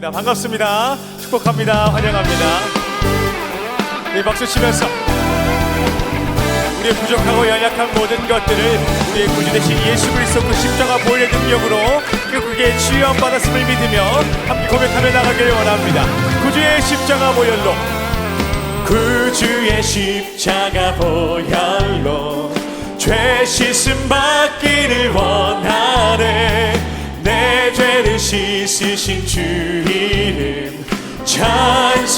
네, 반갑습니다. 축복합니다. 환영합니다. 네, 박수 치면서 우리의 부족하고 연약한 모든 것들을 우리의 구주 대신 예수 그리스도 그 십자가 보혈의 능력으로 그 그게 치유함 받았음을 믿으며 함께 고백하며 나가길 원합니다. 구주의 십자가 보혈로 구주의 십자가 보혈로 죄 씻음 받기를 원하네 내 죄를 씻으신 주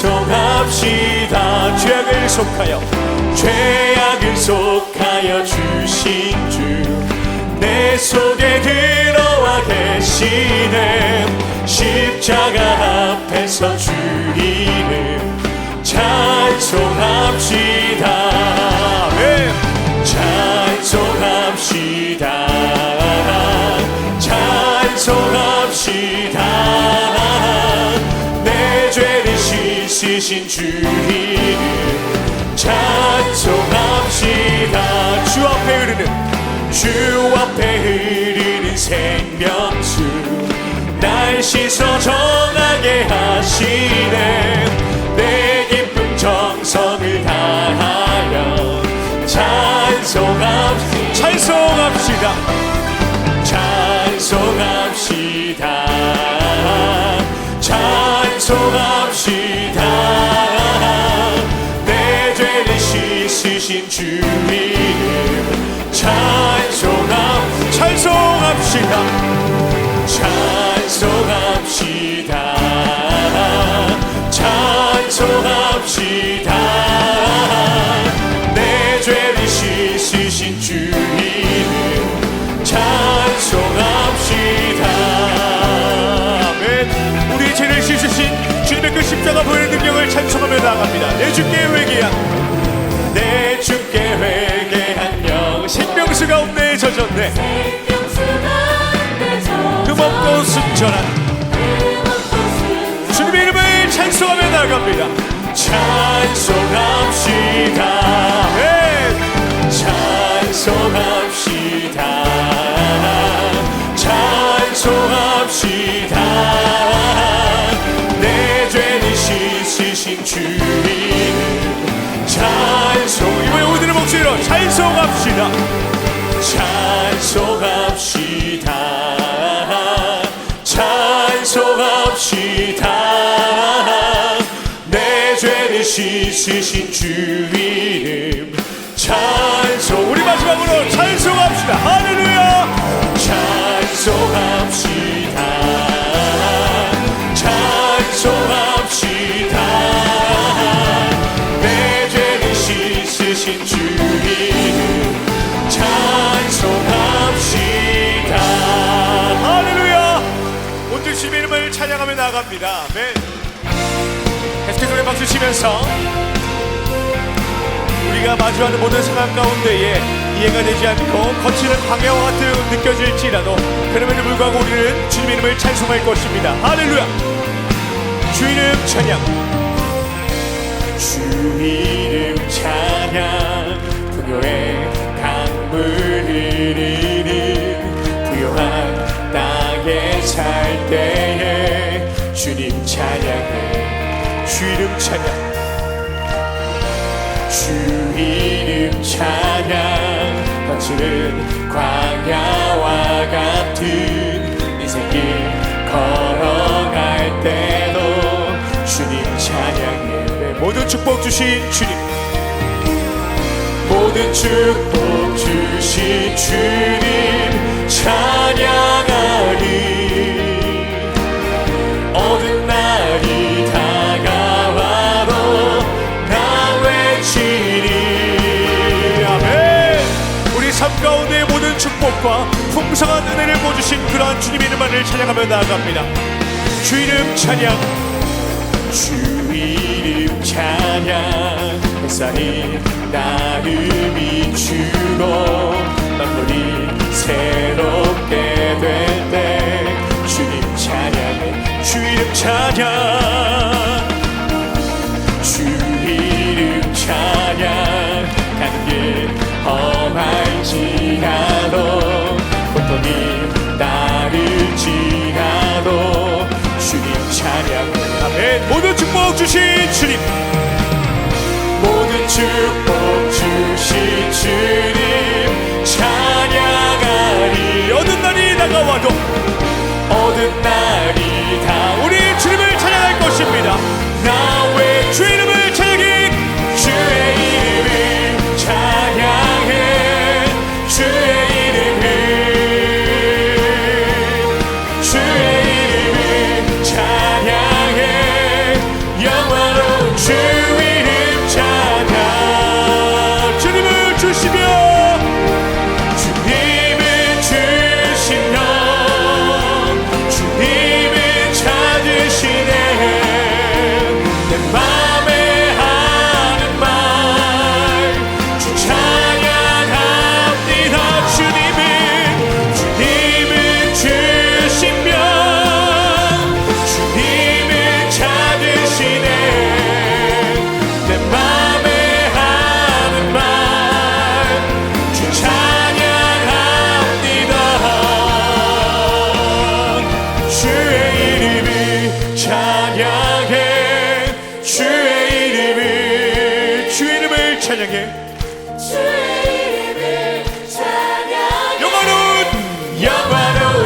찬송합시다. 죄악을 속하여 죄악을 속하여 주신 주. 내 속에 들어와 계시네. 십자가 앞에서 주 이름 찬송합시다 날 씻어 정하게 하시네. 내 기쁨 정성을 다하여 찬송합시다. 찬송합시다. 찬송합시다. 찬송합시다. 내 죄를 씻으신 주 이름 찬송합 찬송합시다 십자가 보혈의 능력을 찬송하며 나갑니다. 내 주께 회개한 내 주께 회개한 영 생명수가 없네 젖었네. 그 먹고 순전한 주님의 이름을 찬송하며 나갑니다. 찬송합시다. 아멘 찬송합 목소리로 찬송합시다. 찬송합시다. 찬송합시다. 내 죄를 씻으신 주이 찬양하며 나갑니다. 아멘 계속해서 박수 치면서 우리가 마주하는 모든 상황 가운데에 이해가 되지 않고 거치는 광야와 같은 느껴질지라도 그럼에도 불구하고 우리는 주님의 이름을 찬송할 것입니다. 할렐루야! 주 이름 찬양. 주 이름 찬양. 풍요의 찬양. 주 이름 찬양. 거칠은 광야와 같은 인생길 걸어갈 때도 주님 찬양해. 모든 축복 주신 주님. 모든 축복 주신 주님. 찬양 가운데 모든 축복과 풍성한 은혜를 보여주신 그러한 주님의 이름만을 찬양하며 나아갑니다. 주 이름 찬양. 주 이름 찬양. 햇살이 나를 비추고 만물이 새롭게 될때 주님 찬양해. 주 이름 찬양 주신 주님. 모든 축복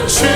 church.